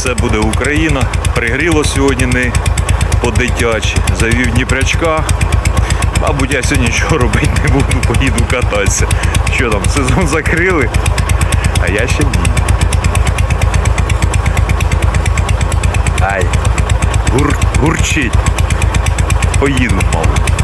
все буде Україна. Пригріло сьогодні не по-дитячі. Завів Дніпрячка. Мабуть, я сьогодні нічого робити не буду, поїду кататися. Що там, сезон закрили, а я ще ні. Ай, гур, гурчить. Поїду, мабуть.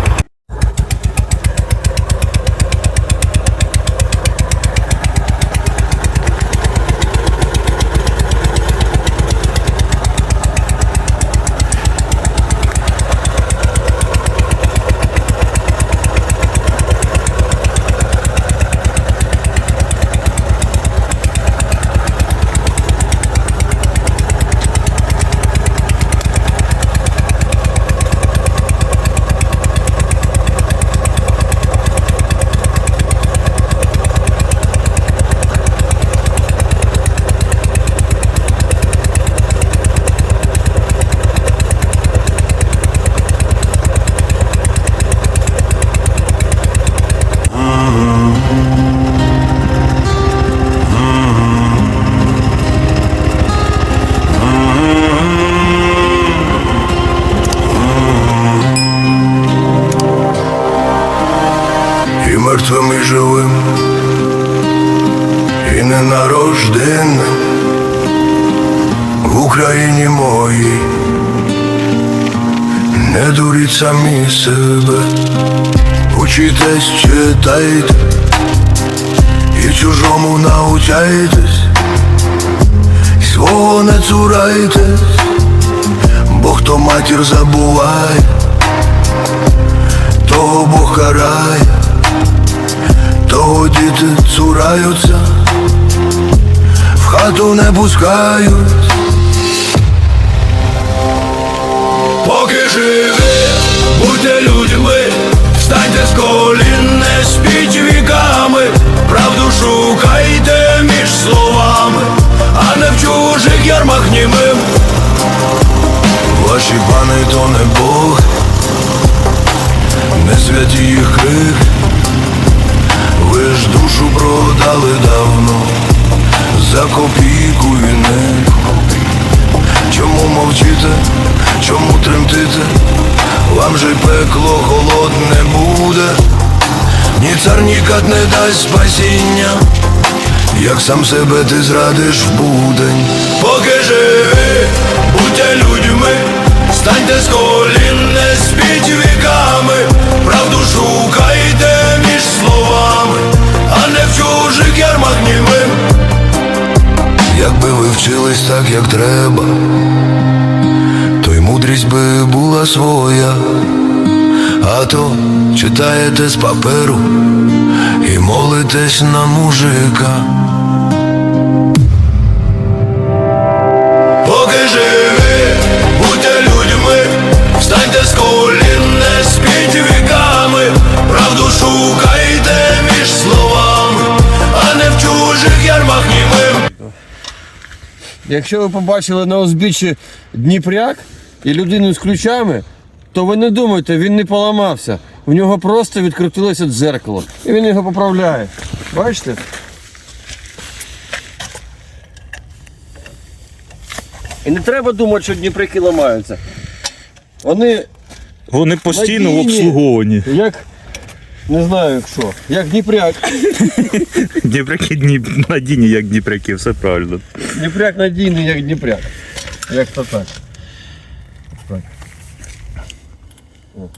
Україні моїй, не дуріть самі себе, учитесь, читайте, і чужому научайтесь, і свого не цурайтесь, бо хто матір забуває, того Бог карає. Того діти цураються, в хату не пускають. Поки живі, будьте людьми, станьте з колін, не спіть віками, правду шукайте між словами, а не в чужих ярмах німим. Ваші пани то не Бог, не святі їх крик. Ви ж душу продали давно за копійку не Чому мовчите, чому тремтите? Вам же пекло холодне буде, ні цар, ні не дасть спасіння, як сам себе ти зрадиш в будень. Поки живі, будьте людьми, станьте з колін, не спіть віками, правду шукайте між словами, а не в чужих ярмах німим. Якби ви вчились так, як треба, то й мудрість би була своя, а то читаєте з паперу і молитесь на мужика. Поки живі, будьте людьми, встаньте з колін, не спіть віками, правду шукайте між словами, а не в чужих ярмах. Якщо ви побачили на узбіччі Дніпряк і людину з ключами, то ви не думайте, він не поламався. В нього просто відкрутилося дзеркало. І він його поправляє. Бачите? І не треба думати, що Дніпряки ламаються. Вони Вони постійно Надійні. обслуговані. як. Не знаю як що. Як Дніпряк. Дніпряки дні, надійні, як Дніпряки, все правильно. Дніпряк надійний, як Дніпряк. Як то так. так. О.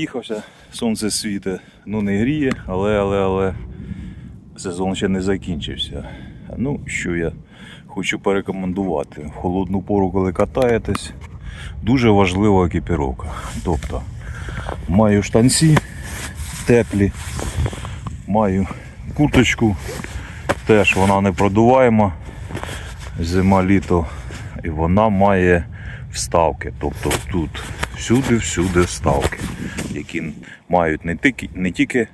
проїхався, сонце світить, ну не гріє, але, але, але сезон ще не закінчився. Ну, що я хочу порекомендувати. В холодну пору, коли катаєтесь, дуже важлива екіпіровка. Тобто, маю штанці теплі, маю курточку, теж вона не продуваема, зима-літо, і вона має вставки. Тобто тут всюди-всюди вставки, які мають не тільки, не тільки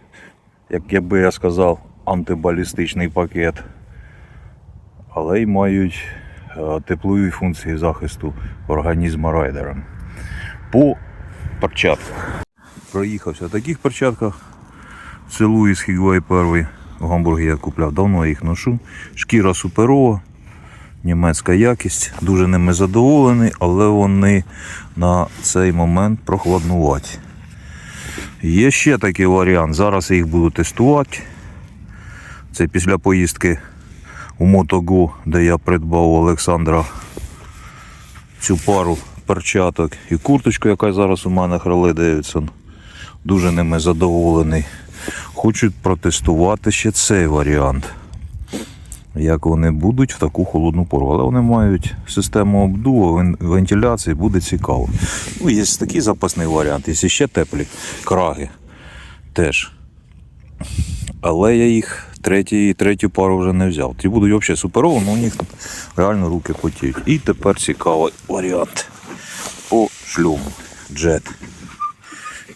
як я би я сказав, антибалістичний пакет, але й мають е, теплові функції захисту організму райдера. По перчатках. Проїхався в таких перчатках. Це Луїс Хігвей перший в Гамбургі я купляв, давно я їх ношу. Шкіра суперова, німецька якість, дуже ними задоволений, але вони на цей момент прохладнуваті. Є ще такий варіант. Зараз я їх буду тестувати. Це після поїздки у Мотого, де я придбав у Олександра цю пару перчаток і курточку, яка зараз у мене Харлей Девідсон. Дуже ними задоволений. Хочу протестувати ще цей варіант. Як вони будуть в таку холодну пору. Але вони мають систему обдуву, вентиляції, буде цікаво. Ну, є такий запасний варіант, є ще теплі краги теж. Але я їх третій, третю пару вже не взяв. Ті будуть взагалі суперово, але у них реально руки потіють. І тепер цікавий варіант по шлюму. Джет.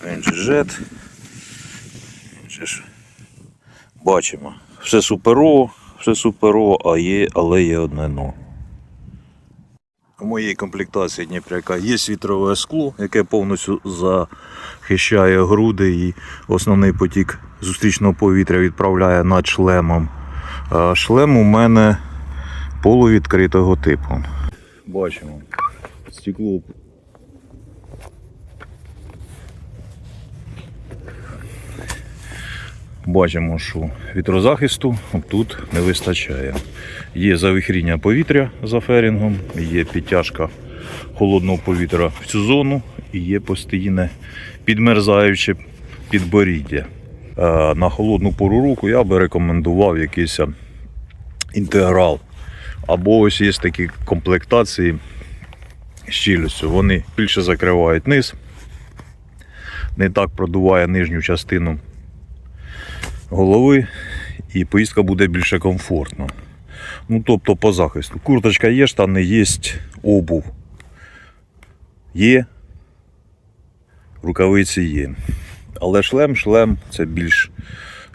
Він же джет. Бачимо. Все суперово, все суперово, а є, але є одне но. У моїй комплектації Дніпряка є вітрове скло, яке повністю захищає груди і основний потік зустрічного повітря відправляє над шлемом. Шлем у мене полувідкритого типу. Бачимо. Стекло Бачимо, що вітрозахисту тут не вистачає. Є завихріння повітря за ферінгом, є підтяжка холодного повітря в цю зону і є постійне підмерзаюче підборіддя. Е, На холодну пору року я би рекомендував якийсь інтеграл. Або ось є такі комплектації з щільністю. Вони більше закривають низ, не так продуває нижню частину голови і поїздка буде більше комфортно. Ну, тобто по захисту. Курточка є, штани є, обув є, рукавиці є. Але шлем, шлем це більш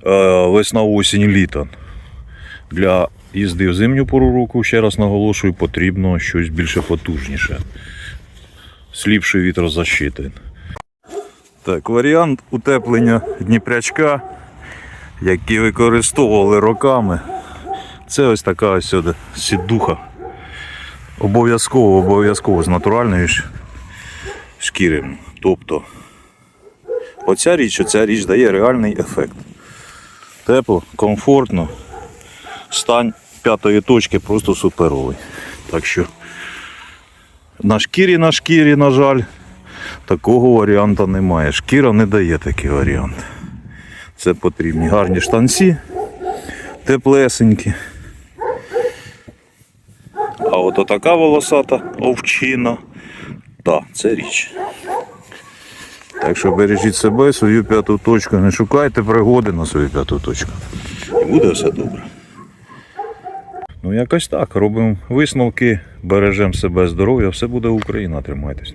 е, весна, осінь, літо. Для їзди в зимню пору року, ще раз наголошую, потрібно щось більше потужніше. Сліпший вітрозащити. Так, варіант утеплення Дніпрячка які використовували роками. Це ось така ось сідуха. Обов'язково, обов'язково з натуральної шкіри. Тобто оця річ, оця річ дає реальний ефект. Тепло, комфортно. Стань п'ятої точки просто суперовий. Так що на шкірі, на шкірі, на жаль, такого варіанту немає. Шкіра не дає такий варіант. Це потрібні гарні штанці, теплесенькі. А от така волосата овчина. Так, це річ. Так що бережіть себе, свою п'яту точку. Не шукайте пригоди на свою п'яту точку. І буде все добре. Ну, якось так. Робимо висновки, бережемо себе здоров'я, все буде Україна, тримайтесь.